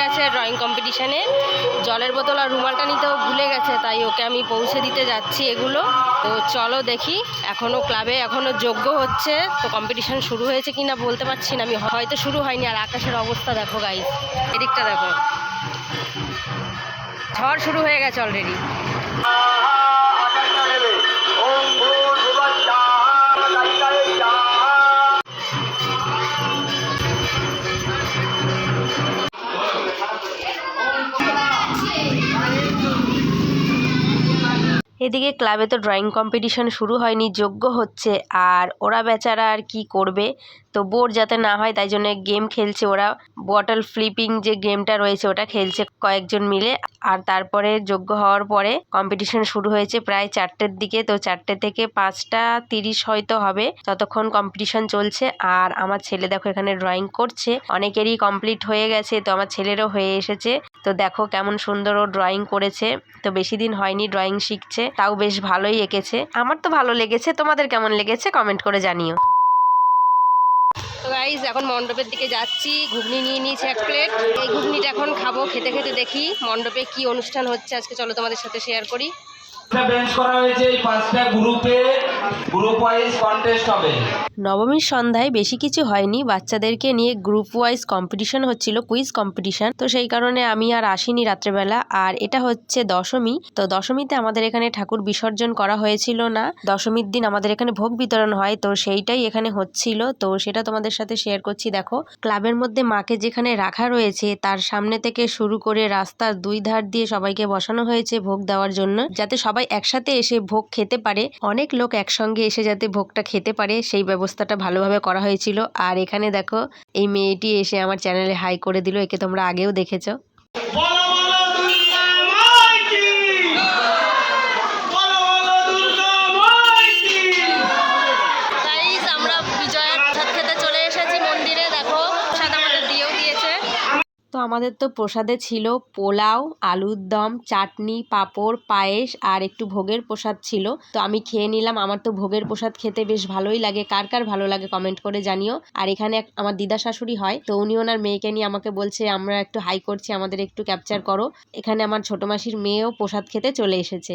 গেছে ড্রয়িং কম্পিটিশানে জলের বোতল আর রুমালটা নিতেও ভুলে গেছে, তাই ওকে আমি পৌঁছে দিতে যাচ্ছি এগুলো। তো চলো দেখি এখনও ক্লাবে এখনও যোগ্য হচ্ছে। তো কম্পিটিশান শুরু হয়েছে কি না বলতে পারছি না, আমি হয়তো শুরু হয়নি। আর আকাশের অবস্থা দেখো গাই এদিকটা দেখো। ঝড় শুরু হয়ে গেছে অলরেডি এদিকে ক্লাবে তো ড্রয়িং কম্পিটিশন শুরু হয়নি, যোগ্য হচ্ছে। আর ওরা বেচারা আর কি করবে? তো বোর যাতে না হয়, তাই জন্য গেম খেলছে ওরা। বটল ফ্লিপিং যে গেমটা রয়েছে, ওটা খেলছে কয়েকজন মিলে। আর তারপরে যোগ্য হওয়ার পরে কম্পিটিশন শুরু হয়েছে প্রায় চারটের দিকে। তো চারটে থেকে পাঁচটা তিরিশ হয়তো হবে ততক্ষণ কম্পিটিশন চলছে। আর আমার ছেলে দেখো এখানে ড্রয়িং করছে। অনেকেরই কমপ্লিট হয়ে গেছে, তো আমার ছেলেরও হয়ে এসেছে। তো দেখো কেমন সুন্দর ও ড্রয়িং করেছে। তো বেশি দিন হয়নি ড্রয়িং শিখছে, তাও বেশ ভালোই এঁকেছে। আমার তো ভালো লেগেছে, তোমাদের কেমন লেগেছে কমেন্ট করে জানিও। তো গাইজ এখন মণ্ডপের দিকে যাচ্ছি। ঘুগনি নিয়ে নিয়েছি এক প্লেট এই ঘুগনিটা এখন খাব, খেতে খেতে দেখি মণ্ডপে কি অনুষ্ঠান হচ্ছে। আজকে চলো তোমাদের সাথে শেয়ার করি। নবমীর সন্ধ্যায় বেশি কিছু হয়নি, বাচ্চাদেরকে নিয়ে গ্রুপ ওয়াইজ কম্পিটিশন হচ্ছিল কুইজ কম্পিটিশন তো সেই কারণে আমি আর আসিনি রাত্রেবেলা। আর এটা হচ্ছে দশমী। তো দশমীতে আমাদের এখানে ঠাকুর বিসর্জন করা হয়েছিল না। দশমীর দিন আমাদের এখানে ভোগ বিতরণ হয়, তো সেইটাই এখানে হচ্ছিল। তো সেটা তোমাদের সাথে শেয়ার করছি, দেখো। ক্লাবের মধ্যে মাকে যেখানে রাখা রয়েছে, তার সামনে থেকে শুরু করে রাস্তার দুই ধার দিয়ে সবাইকে বসানো হয়েছে ভোগ দেওয়ার জন্য, যাতে সবাই একসাথে এসে ভোগ খেতে পারে। অনেক লোক একসঙ্গে এসে যাতে ভোগটা খেতে পারে, সেই ব্যবস্থাটা ভালোভাবে করা হয়েছিল। আর এখানে দেখো, এই মেয়েটি এসে আমার চ্যানেলে হাই করে দিল, একে তোমরা আগেও দেখেছ বলো বলো দুর্গা মাইকি বলো বলো দুর্গা মাইকি গাইস আমরা বিজয়ার প্রসাদ খেতে চলে এসেছি মন্দিরে দেখো প্রসাদ আমাদের দিয়েও দিয়েছে তো আমাদের তো প্রসাদে ছিল পোলাও, আলুর দম, চাটনি, পাঁপড়, পায়েস আর একটু ভোগের প্রসাদ ছিল। তো আমি খেয়ে নিলাম। আমার তো ভোগের প্রসাদ খেতে বেশ ভালোই লাগে। কার কার ভালো লাগে কমেন্ট করে জানিও। আর এখানে আমার দিদা শাশুড়ি হয়, তো উনি ওনার মেয়েকে নিয়ে আমাকে বলছে, আমরা একটু হাই করছি, আমাদের একটু ক্যাপচার করো। এখানে আমার ছোট মাসির মেয়েও প্রসাদ খেতে চলে এসেছে।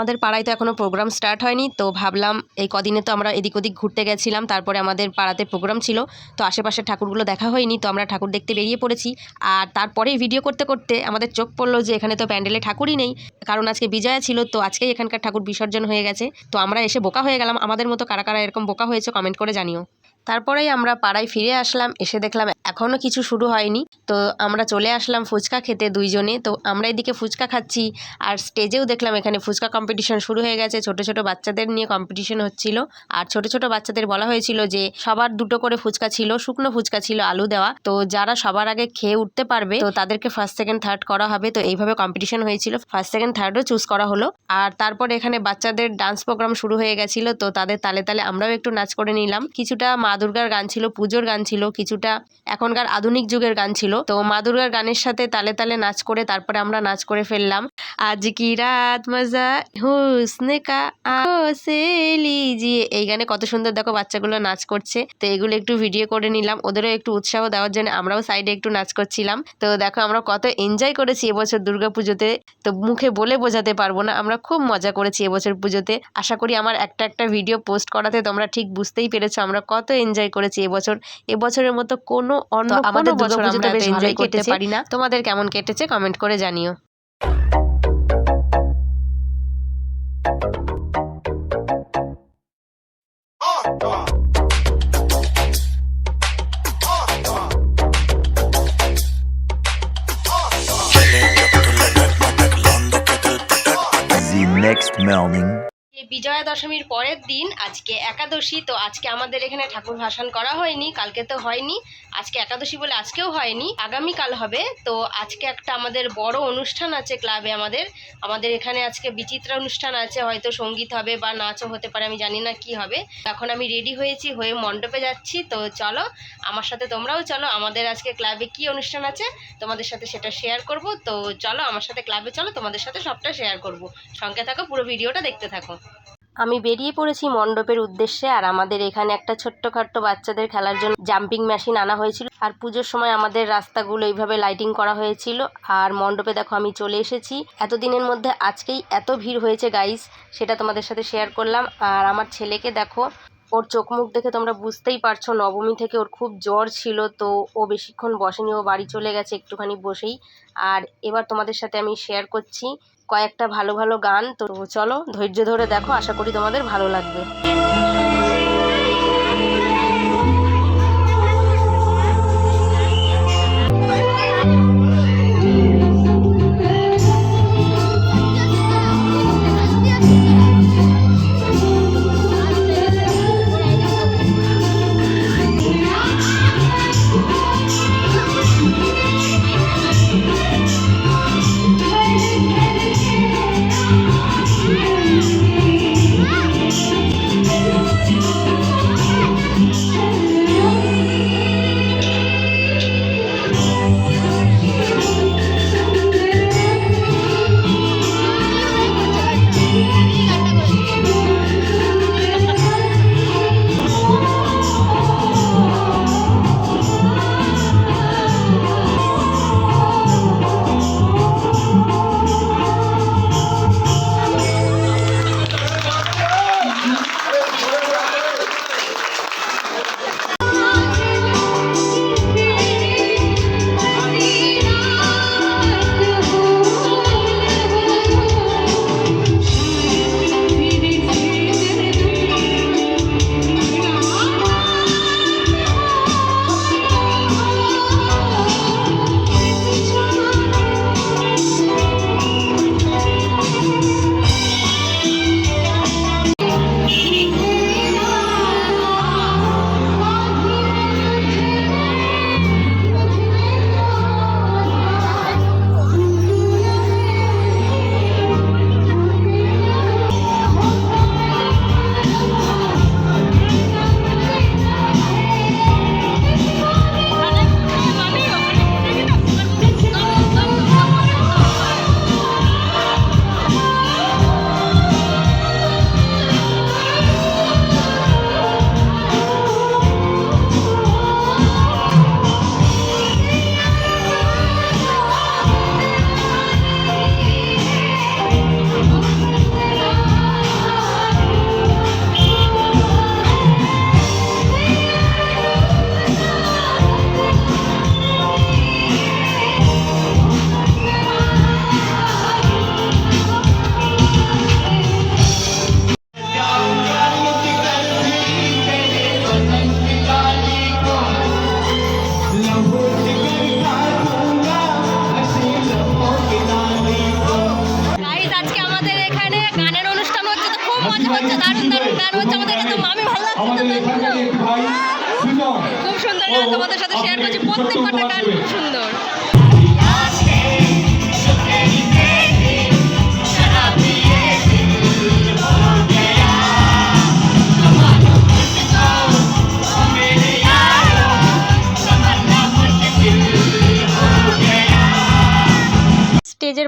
আমাদের পাড়ায় তো এখনও প্রোগ্রাম স্টার্ট হয়নি, তো ভাবলাম এই কদিনে তো আমরা এদিক ওদিক ঘুরতে গেছিলাম, তারপরে আমাদের পাড়াতে প্রোগ্রাম ছিল, তো আশেপাশে ঠাকুরগুলো দেখা হয়নি, তো আমরা ঠাকুর দেখতে বেরিয়ে পড়েছি। আর তারপরে ভিডিও করতে করতে আমাদের চোখ পড়ল যে এখানে তো প্যান্ডেলে ঠাকুরই নেই, কারণ আজকে বিজয়া ছিল, তো আজকেই এখানকার ঠাকুর বিসর্জন হয়ে গেছে, তো আমরা এসে বোকা হয়ে গেলাম। আমাদের মতো কারা কারা এরকম বোকা হয়েছে কমেন্ট করে জানিও। তারপরেই আমরা পাড়ায় ফিরে আসলাম, এসে দেখলাম এখনও কিছু শুরু হয়নি। তো আমরা চলে আসলাম ফুচকা খেতে দুইজনে। তো আমরা এদিকে ফুচকা খাচ্ছি আর স্টেজেও দেখলাম এখানে ফুচকা কম্পিটিশন শুরু হয়ে গেছে। ছোট ছোট বাচ্চাদের নিয়ে কম্পিটিশন হচ্ছিল। আর ছোট ছোট বাচ্চাদের বলা হয়েছিল যে সবার দুটো করে ফুচকা ছিল, শুকনো ফুচকা ছিল আলু দেওয়া। তো যারা সবার আগে খেয়ে উঠতে পারবে, তো তাদেরকে ফার্স্ট সেকেন্ড থার্ড করা হবে। তো এইভাবে কম্পিটিশন হয়েছিল। ফার্স্ট সেকেন্ড থার্ডও চুজ করা হলো। আর তারপরে এখানে বাচ্চাদের ডান্স প্রোগ্রাম শুরু হয়ে গেছিল। তো তাদের তালে তালে আমরাও একটু নাচ করে নিলাম। কিছুটা মা দুর্গার গান ছিল, পুজোর গান ছিল, কিছুটা এখনকার আধুনিক যুগের গান ছিল। তো মা দুর্গার গানের সাথে তালে তালে নাচ করে তারপরে আমরা নাচ করে ফেললাম। আজ কি রাত মজা হুসনে কা এই গানে কত সুন্দর দেখো বাচ্চাগুলো নাচ করছে। তো এগুলো একটু ভিডিও করে নিলাম। ওদেরও একটু উৎসাহ দেওয়ার জন্য আমরাও সাইডে একটু নাচ করছিলাম। তো দেখো আমরা কত এনজয় করেছি এবছর দুর্গা পুজোতে। তো মুখে বলে বোঝাতে পারব না, আমরা খুব মজা করেছি এবছর পুজোতে। আশা করি আমার একটা একটা ভিডিও পোস্ট করাতে তোমরা ঠিক বুঝতেই পেরেছ, আমরা কত এনজয় করেছি এবছর। এবছরের মতো কোনো অন্য আমাদের বছর আমরা বেশ এনজয় করতে পারি না। তোমাদের কেমন কেটেছে কমেন্ট করে জানিও। Next morning. বিজয়া দশমীর পরের দিন আজকে একাদশী, তো আজকে আমাদের এখানে ঠাকুর ভাসান করা হয়নি, কালকে তো হয়নি। আজকে একাদশী বলে আজকেও হয়নি, আগামীকাল হবে। তো আজকে একটা আমাদের বড় অনুষ্ঠান আছে ক্লাবে আমাদের। আমাদের এখানে আজকে বিচিত্রা অনুষ্ঠান আছে, হয়তো সংগীত হবে বা নাচও হতে পারে, আমি জানি না কি হবে। এখন আমি রেডি হয়েছি, হয়ে মণ্ডপে যাচ্ছি, তো চলো, আমার সাথে তোমরাও চলো, আমাদের আজকে ক্লাবে কি অনুষ্ঠান আছে তোমাদের সাথে সেটা শেয়ার করব। তো চলো, আমার সাথে ক্লাবে চলো, তোমাদের সাথে সবটা শেয়ার করব। সঙ্গে থাকো, পুরো ভিডিওটা দেখতে থাকো। আমি বেরিয়ে পড়েছি মণ্ডপের উদ্দেশ্যে, আর আমাদের এখানে একটা ছোট্টখাট্ট বাচ্চাদের খেলার জন্য জাম্পিং মেশিন আনা হয়েছিল। আর পুজোর সময় আমাদের রাস্তাগুলো এইভাবে লাইটিং করা হয়েছিল। আর মণ্ডপে দেখো আমি চলে এসেছি। এতদিনের মধ্যে আজকেই এত ভিড় হয়েছে গাইস সেটা তোমাদের সাথে শেয়ার করলাম। আর আমার ছেলেকে দেখো, ওর চোখ মুখ দেখে তোমরা বুঝতেই পারছ, নবমী থেকে ওর খুব জ্বর ছিল, তো ও বেশিক্ষণ বসেনি, ও বাড়ি চলে গেছে একটুখানি বসেই। আর এবার তোমাদের সাথে আমি শেয়ার করছি কয়েকটা ভালো ভালো গান তো চলো ধৈর্য ধরে দেখো আশা করি তোমাদের ভালো লাগবে। খুব সুন্দর তোমাদের সাথে শেয়ার করছি। প্রত্যেক কটা গান খুব সুন্দর।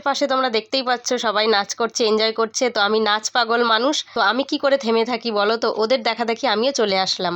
পাশে তোমরা দেখতেই পাচ্ছ সবাই নাচ করছে এনজয় করছে। তো আমি নাচ পাগল মানুষ, তো আমি কি করে থেমে থাকি বলো? তো ওদের দেখা দেখি আমিও চলে আসলাম।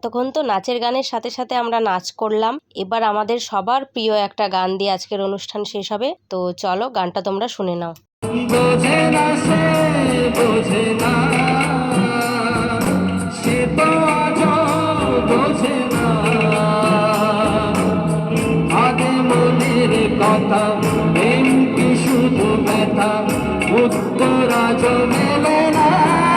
এতক্ষণ তো নাচের গানের সাথে সাথে আমরা নাচ করলাম। এবার আমাদের সবার প্রিয় একটা গান দিয়ে আজকের অনুষ্ঠান শেষ হবে। তো চলো, গানটা তোমরা শুনে নাও। কথা শুধু ব্যথা, উত্তরা না।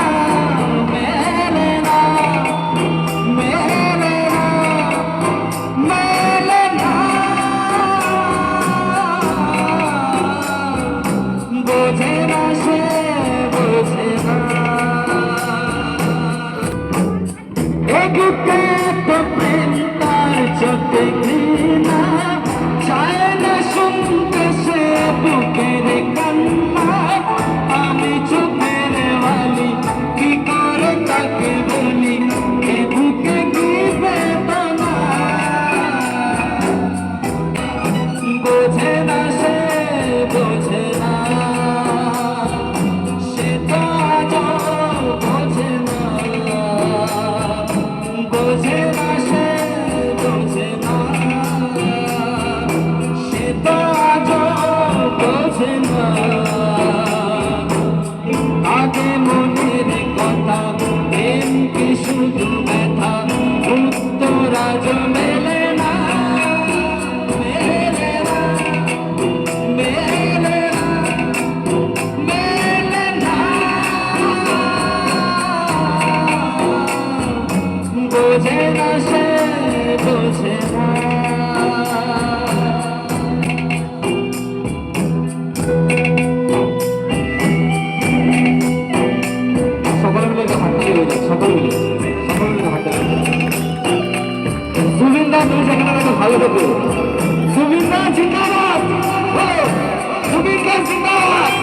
你不知道啊！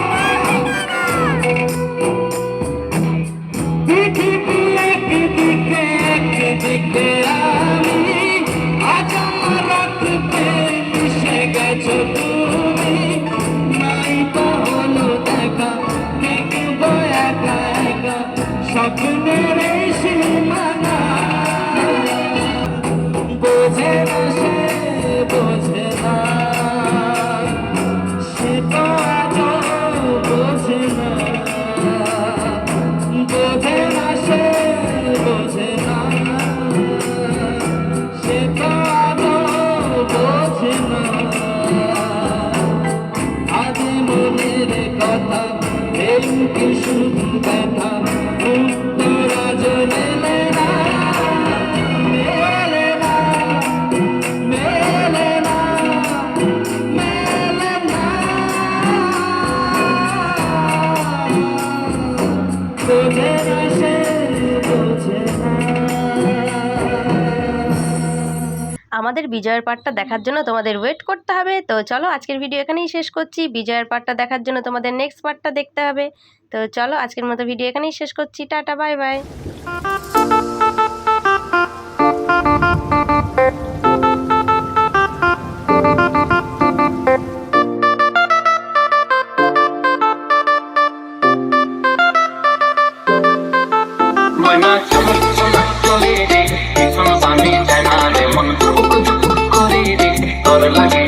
আমাদের বিজয়ের পার্টটা দেখার জন্য তোমাদের ওয়েট করতে হবে। তো চলো আজকের ভিডিও এখানেই শেষ করছি। বিজয়ের পার্টটা দেখার জন্য তোমাদের নেক্সট পার্টটা দেখতে হবে। তো চলো আজকের মতো ভিডিও এখানেই শেষ করছি। টাটা বাই বাই করে